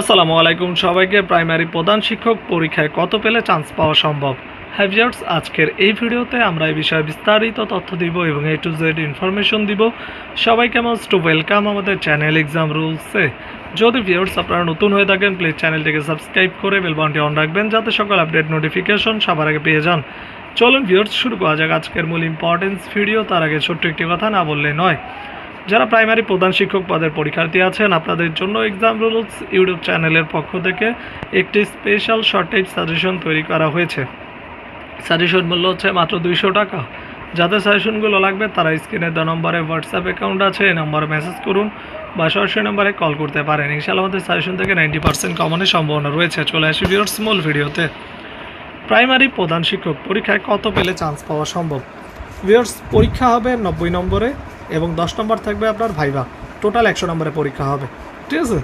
আসসালামু আলাইকুম সবাইকে প্রাইমারি প্রধান শিক্ষক পরীক্ষায় কত পেলে চান্স পাওয়া সম্ভব? হ্যাভিয়ার্স আজকের এই ভিডিওতে আমরা এই বিষয়ে বিস্তারিত তথ্য দিব এবং এ টু জেড ইনফরমেশন দিব। সবাইকে মোস্ট ওয়েলকাম আমাদের চ্যানেল এক্সাম রুলসে যদি ভিউয়ার্স আপনারা নতুন হয়ে থাকেন প্লিজ চ্যানেলটিকে সাবস্ক্রাইব করে বেলবনটি অন রাখবেন যাতে সকল আপডেট নোটিফিকেশন সবার আগে পেয়ে যান। চলুন ভিউয়ার্স শুরু করা যাক আজকের মূল ইম্পর্টেন্স ভিডিও তার আগে ছোট্ট একটি কথা না বললে নয়। যারা প্রাইমারি প্রধান শিক্ষক পদের পরীক্ষার্থী আছেন, আপনাদের জন্য এক্সাম রুলস ইউটিউব চ্যানেলের পক্ষ থেকে একটি স্পেশাল শর্টেজ সাজেশন তৈরি করা হয়েছে। সাজেশন মূল্য হচ্ছে মাত্র দুইশো টাকা। যাদের সাজেশনগুলো লাগবে, তারা স্ক্রিনে দেওয়া নম্বরে হোয়াটসঅ্যাপ অ্যাকাউন্ট আছে, এই নম্বরে মেসেজ করুন বা সরাসরি নম্বরে কল করতে পারেন। ইনশাআল্লাহ আমাদের সাজেশন থেকে নাইনটি পার্সেন্ট কমনের সম্ভাবনা রয়েছে। চলে আসি ভিউয়ার্স মূল ভিডিওতে। প্রাইমারি প্রধান শিক্ষক পরীক্ষায় কত পেলে চান্স পাওয়া সম্ভব? ভিউয়ার্স পরীক্ষা হবে নব্বই নম্বরে। এবং দশ নম্বর থাকবে আপনার ভাইভা। টোটাল একশো নম্বরে পরীক্ষা হবে। ঠিক আছে?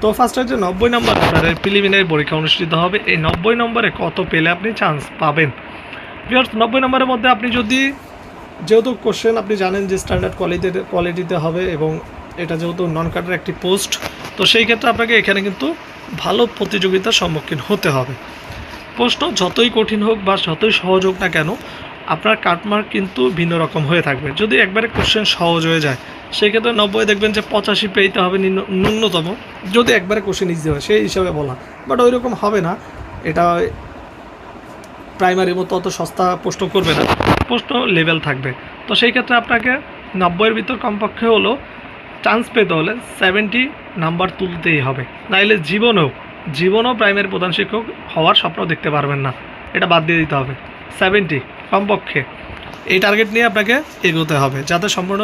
তো ফার্স্ট হচ্ছে নব্বই নম্বর আপনাদের প্রিলিমিনারি পরীক্ষা অনুষ্ঠিত হবে। এই নব্বই নম্বরে কত পেলে আপনি চান্স পাবেন? ভিউয়ার্স নব্বই নম্বরের মধ্যে আপনি যদি যেহেতু কোশ্চেন আপনি জানেন যে স্ট্যান্ডার্ড কোয়ালিটিতে কোয়ালিটিতে হবে এবং এটা যেহেতু নন কাটার একটি পোস্ট তো সেই ক্ষেত্রে আপনাকে এখানে কিন্তু ভালো প্রতিযোগিতার সম্মুখীন হতে হবে। প্রশ্ন, যতই কঠিন হোক বা যতই সহজ হোক না কেন আপনার কাটমার্ক কিন্তু ভিন্ন রকম হয়ে থাকবে। যদি একবারে কোশ্চেন সহজ হয়ে যায়, সেক্ষেত্রে নব্বই দেখবেন যে পঁচাশি পেইতে হবে ন্যূনতম। যদি একবারে কোশ্চেন ইজি হয়, সেই হিসাবে বলা। বাট ওই রকম হবে না। এটা প্রাইমারির মতো অত সস্তা প্রশ্ন করবে না। প্রশ্ন লেভেল থাকবে। তো সেই ক্ষেত্রে আপনাকে নব্বইয়ের ভিতর কমপক্ষে হলো চান্স পেতে হলে সেভেন্টি নাম্বার তুলতেই হবে। নাইলে জীবনেও জীবনেও প্রাইমারি প্রধান শিক্ষক হওয়ার স্বপ্ন দেখতে পারবেন না। এটা বাদ দিয়ে দিতে হবে। সেভেন্টি কমপক্ষে। এই টার্গেট নিয়ে আপনাকে এগোতে হবে। যাদের সম্পূর্ণ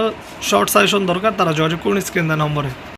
শর্ট সাজেশন দরকার, তারা যোগাযোগ করুন স্ক্রিন দেওয়া নম্বরে।